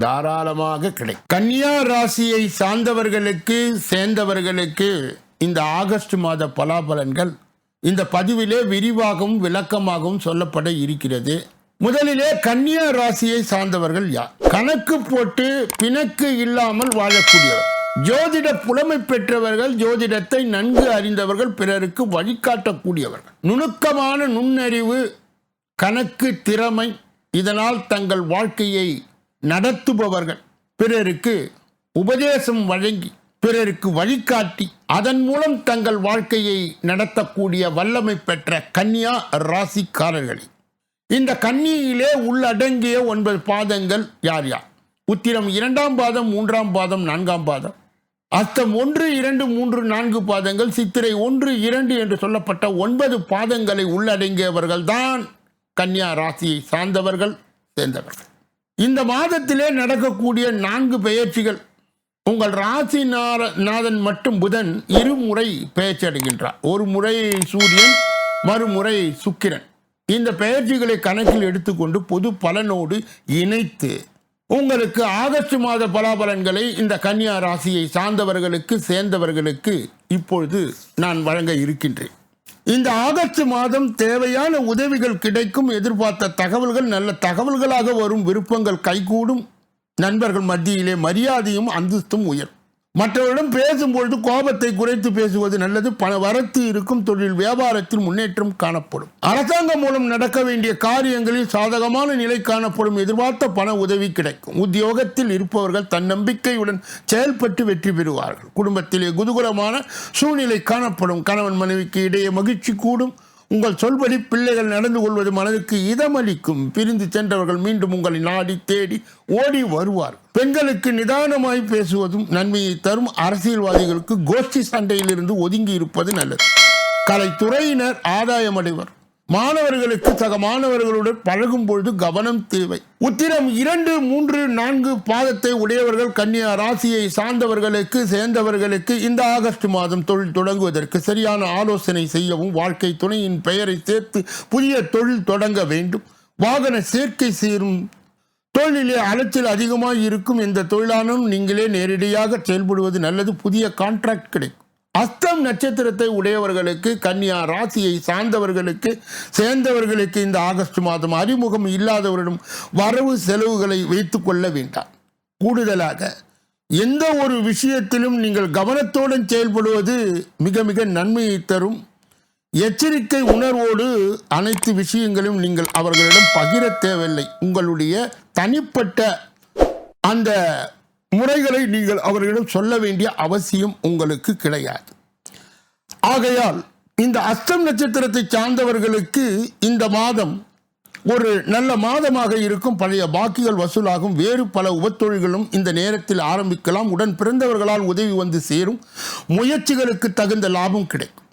தாராளமாக கிடைக்கும். கன்னியா ராசியை சார்ந்தவர்களுக்கு சேர்ந்தவர்களுக்கு இந்த ஆகஸ்ட் மாத பலாபலன்கள் இந்த பதிவிலே விரிவாகவும் விளக்கமாகவும் சொல்லப்பட இருக்கிறது. முதலிலே கன்னியா ராசியை சார்ந்தவர்கள் யார்? கணக்கு போட்டு பிணக்கு இல்லாமல் வாழக்கூடியவர். ஜோதிட புலமை பெற்றவர்கள் ஜோதிடத்தை நன்கு அறிந்தவர்கள் பிறருக்கு வழிகாட்டக்கூடியவர்கள். நுணுக்கமான நுண்ணறிவு கணக்கு திறமை இதனால் தங்கள் வாழ்க்கையை நடத்துபவர்கள். பிறருக்கு உபதேசம் வழங்கி பிறருக்கு வழிகாட்டி அதன் மூலம் தங்கள் வாழ்க்கையை நடத்தக்கூடிய வல்லமை பெற்ற கன்னியா ராசிக்காரர்களே. இந்த கன்னியிலே உள்ளடங்கிய ஒன்பது பாதங்கள் யார் யார்? உத்திரம் இரண்டாம் பாதம் மூன்றாம் பாதம் நான்காம் பாதம். அஸ்தம் ஒன்று இரண்டு மூன்று நான்கு பாதங்கள் சித்திரை ஒன்று இரண்டு என்று சொல்லப்பட்ட ஒன்பது பாதங்களை உள்ளடங்கியவர்கள் தான் கன்னியா ராசியை சார்ந்தவர்கள் சேர்ந்தவர்கள். இந்த மாதத்திலே நடக்கக்கூடிய நான்கு பெயர்ச்சிகள். உங்கள் ராசி நாதன் மட்டும் புதன் இருமுறை பெயர்ச்சி ஒரு முறை சூரியன் மறுமுறை சுக்கிரன். இந்த பெயர்ச்சிகளை கணக்கில் எடுத்துக்கொண்டு பொது பலனோடு இணைத்து உங்களுக்கு ஆகஸ்ட் மாத பலாபலன்களை இந்த கன்னியா ராசியை சார்ந்தவர்களுக்கு சேர்ந்தவர்களுக்கு இப்பொழுது நான் வழங்க இருக்கின்றேன். இந்த ஆகஸ்ட் மாதம் தேவையான உதவிகள் கிடைக்கும் எதிர்பார்த்த தகவல்கள் நல்ல தகவல்களாக வரும் விருப்பங்கள் கைகூடும். நண்பர்கள் மத்தியிலே மரியாதையும் அந்தஸ்தும் உயரும். மற்றவரிடம் பேசும்பொழுது கோபத்தை குறைத்து பேசுவது நல்லது. பண வரத்து இருக்கும் தொழில் வியாபாரத்தில் முன்னேற்றம் காணப்படும். அரசாங்கம் மூலம் நடக்க வேண்டிய காரியங்களில் சாதகமான நிலை காணப்படும். எதிர்பார்த்த பண உதவி கிடைக்கும். உத்தியோகத்தில் இருப்பவர்கள் தன்னம்பிக்கையுடன் செயல்பட்டு வெற்றி பெறுவார்கள். குடும்பத்திலே குதூகரமான சூழ்நிலை காணப்படும். கணவன் மனைவிக்கு இடையே மகிழ்ச்சி கூடும். உங்கள் சொல்படி பிள்ளைகள் நடந்து கொள்வது மனதுக்கு இதமளிக்கும். பிரிந்து சென்றவர்கள் மீண்டும் உங்களை நாடி தேடி ஓடி வருவார். பெண்களுக்கு நிதானமாய் பேசுவதும் நன்மையை தரும் அரசியல்வாதிகளுக்கு கோஷ்டி சண்டையிலிருந்து ஒதுங்கி இருப்பது நல்லது. கலைத்துறையினர் ஆதாயம் அடைவர் மாணவர்களுக்கு சக மாணவர்களுடன் பழகும் பொழுது கவனம் தேவை. உத்திரம் இரண்டு மூன்று நான்கு பாதத்தை உடையவர்கள் கன்னியா ராசியை சார்ந்தவர்களுக்கு சேர்ந்தவர்களுக்கு இந்த ஆகஸ்ட் மாதம் தொழில் தொடங்குவதற்கு சரியான ஆலோசனை செய்யவும் வாழ்க்கை துணையின் பெயரை சேர்த்து புதிய தொழில் தொடங்க வேண்டும். வாகன சேர்க்கை சேரும் தொழிலிலே அலைச்சல் அதிகமாக இருக்கும். இந்த தொழிலானும் நீங்களே நேரடியாக செயல்படுவது நல்லது. புதிய கான்ட்ராக்ட் கிடைக்கும். அஸ்தம் நட்சத்திரத்தை உடையவர்களுக்கு கன்னியா ராசியை சார்ந்தவர்களுக்கு சேர்ந்தவர்களுக்கு இந்த ஆகஸ்ட் மாதம் அறிமுகம் இல்லாதவரிடம் வரவு செலவுகளை வைத்துக் கொள்ள வேண்டாம். கூடுதலாக எந்த ஒரு விஷயத்திலும் நீங்கள் கவனத்துடன் செயல்படுவது மிக மிக நன்மையை தரும். எச்சரிக்கை உணர்வோடு அனைத்து விஷயங்களையும் நீங்கள் அவர்களிடம் பகிர தேவையில்லை. உங்களுடைய தனிப்பட்ட அந்த முறைகளை நீங்கள் அவர்களிடம் சொல்ல வேண்டிய அவசியம் உங்களுக்கு கிடையாது. ஆகையால் இந்த அஸ்தம் நட்சத்திரத்தை சார்ந்தவர்களுக்கு இந்த மாதம் ஒரு நல்ல மாதமாக இருக்கும். பழைய பாக்கிகள் வசூலாகும். வேறு பல உபத்தொழில்களும் இந்த நேரத்தில் ஆரம்பிக்கலாம். உடன் பிறந்தவர்களால் உதவி வந்து சேரும். முயற்சிகளுக்கு தகுந்த லாபம் கிடைக்கும்.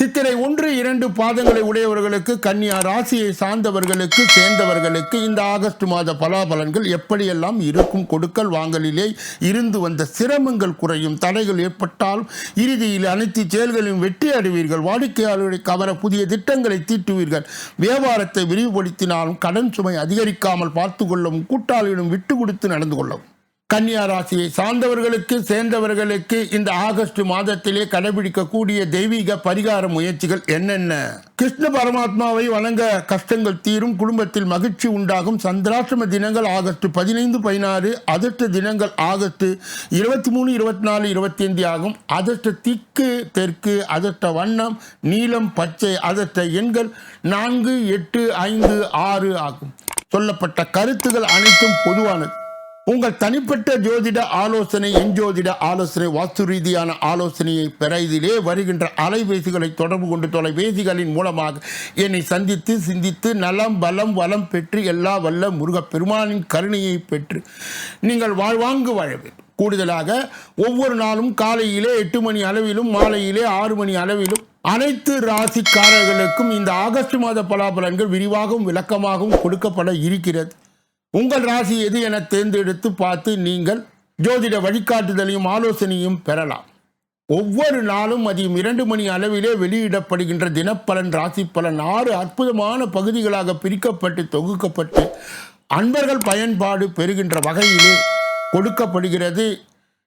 சித்திரை ஒன்று இரண்டு பாதங்களை உடையவர்களுக்கு கன்னியா ராசியை சார்ந்தவர்களுக்கு சேர்ந்தவர்களுக்கு இந்த ஆகஸ்ட் மாத பலாபலன்கள் எப்படியெல்லாம் இருக்கும்? கொடுக்கல் வாங்கலிலே இருந்து வந்த சிரமங்கள் குறையும் தடைகள் ஏற்பட்டால் இறுதியில் அனைத்து செயல்களையும் வெற்றி அடைவீர்கள். வாடிக்கையாளர்களை கவர புதிய திட்டங்களை தீட்டுவீர்கள். வியாபாரத்தை விரிவுபடுத்தினாலும் கடன் சுமை அதிகரிக்காமல் பார்த்து கொள்ளவும் கூட்டாளியிடம் விட்டு கொடுத்து நடந்து கொள்ளவும். கன்னியா ராசியை சார்ந்தவர்களுக்கு சேர்ந்தவர்களுக்கு இந்த ஆகஸ்ட் மாதத்திலே கடைபிடிக்கக்கூடிய தெய்வீக பரிகார முயற்சிகள் என்னென்ன? கிருஷ்ண பரமாத்மாவை வணங்க கஷ்டங்கள் தீரும் குடும்பத்தில் மகிழ்ச்சி உண்டாகும். சந்திராஷ்டம தினங்கள் ஆகஸ்ட் பதினைந்து பதினாறு அதிர்ஷ்ட தினங்கள் ஆகஸ்ட் இருபத்தி மூணு இருபத்தி நாலு இருபத்தி ஐந்து ஆகும். அதிர்ஷ்ட திக்கு தெற்கு அதிர்ஷ்ட வண்ணம் நீலம் பச்சை அதிர்ஷ்ட எண்கள் நான்கு எட்டு ஐந்து ஆறு ஆகும். சொல்லப்பட்ட கருத்துகள் அனைத்தும் பொதுவானது. உங்கள் தனிப்பட்ட ஜோதிட ஆலோசனை எஞ்சோதிட ஆலோசனை வாஸ்து ரீதியான ஆலோசனையை பெற இதிலே வருகின்ற அலைபேசிகளை தொடர்பு கொண்டு தொலைபேசிகளின் மூலமாக என்னை சந்தித்து சிந்தித்து நலம் பலம் வளம் பெற்று எல்லா வல்ல முருகப்பெருமானின் கருணையை பெற்று நீங்கள் வாழ்வாங்கு வாழ கூடுதலாக ஒவ்வொரு நாளும் காலையிலே எட்டு மணி அளவிலும் மாலையிலே ஆறு மணி அளவிலும் அனைத்து ராசிக்காரர்களுக்கும் இந்த ஆகஸ்ட் மாத பலாபலன்கள் விரிவாகவும் விளக்கமாகவும் கொடுக்கப்பட இருக்கிறது. உங்கள் ராசி எது என தேர்ந்தெடுத்து பார்த்து நீங்கள் ஜோதிட வழிகாட்டுதலையும் ஆலோசனையும் பெறலாம். ஒவ்வொரு நாளும் மதியம் இரண்டு மணி அளவிலே வெளியிடப்படுகின்ற தினப்பலன் ராசி பலன் ஆறு அற்புதமான பகுதிகளாக பிரிக்கப்பட்டு தொகுக்கப்பட்டு அன்பர்கள் பயன்பாடு பெறுகின்ற வகையிலே கொடுக்கப்படுகிறது.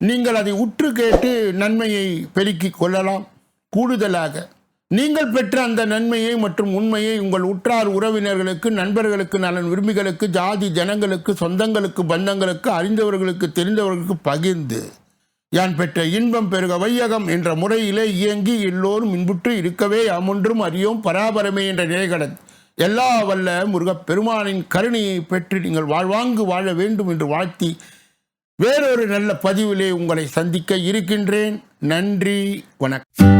நீங்கள் அதை உற்று கேட்டு நன்மையை பெருக்கிக் கொள்ளலாம். கூடுதலாக நீங்கள் பெற்ற அந்த நன்மையை மற்றும் உண்மையை உங்கள் உற்றார் உறவினர்களுக்கு நண்பர்களுக்கு நலன் விரும்பிகளுக்கு ஜாதி ஜனங்களுக்கு சொந்தங்களுக்கு பந்தங்களுக்கு அறிந்தவர்களுக்கு தெரிந்தவர்களுக்கு பகிர்ந்து யான் பெற்ற இன்பம் பெருக வையகம் என்ற முறையிலே இயங்கி எல்லோரும் இன்புற்று இருக்கவே அமொன்றும் அறியோம் பராபரமே என்ற நிலைகடந்து எல்லா வல்ல முருகப் பெருமானின் கருணையை பெற்று நீங்கள் வாழ்வாங்கு வாழ வேண்டும் என்று வாழ்த்தி வேறொரு நல்ல பதிவிலே உங்களை சந்திக்க இருக்கின்றேன். நன்றி வணக்கம்.